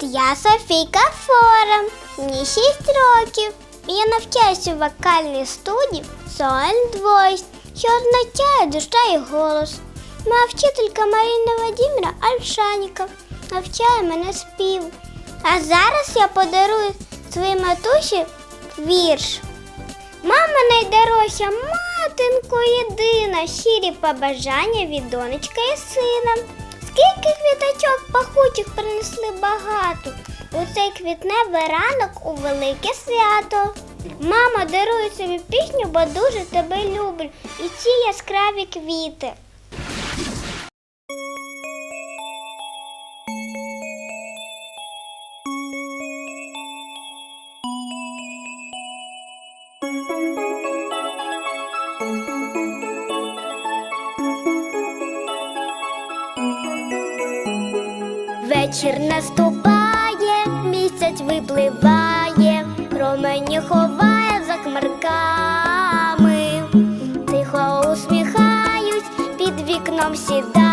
я Софійка Фора. Мені 6 років. Я навчаюся в вокальній студії Sound Voice, що означає душа і голос. Моя вчителька Марина Владимира Альшаніка навчає мене співу. А зараз я подарую своїй матусі вірш. Мама найдорожча, матинко єдина, щирі побажання від донечка і сина. Скільки квіточок пахучих принесли багато. У цей квітневий ранок у велике свято. Мама дарує собі пісню, бо дуже тебе люблю. І ці яскраві квіти. Вечір наступає, місяць випливає, промені ховає за хмарками. Тихо усміхаюсь, під вікном сідаю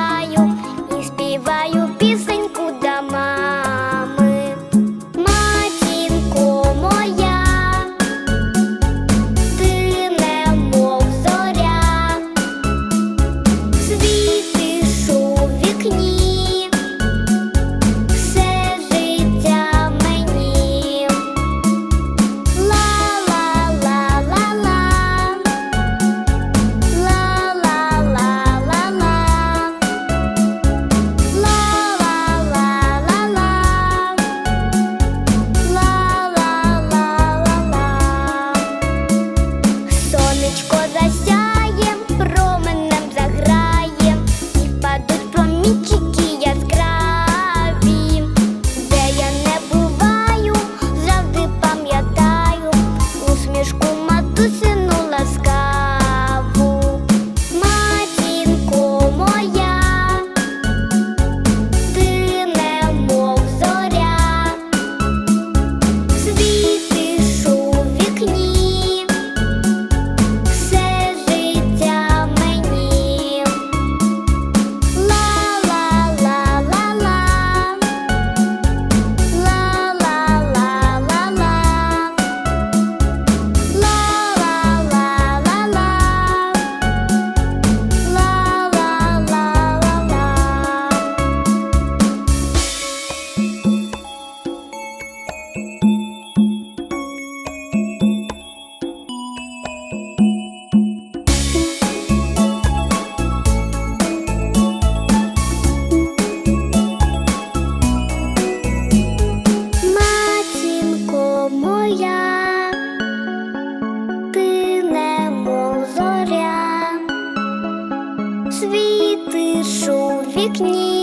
вікні.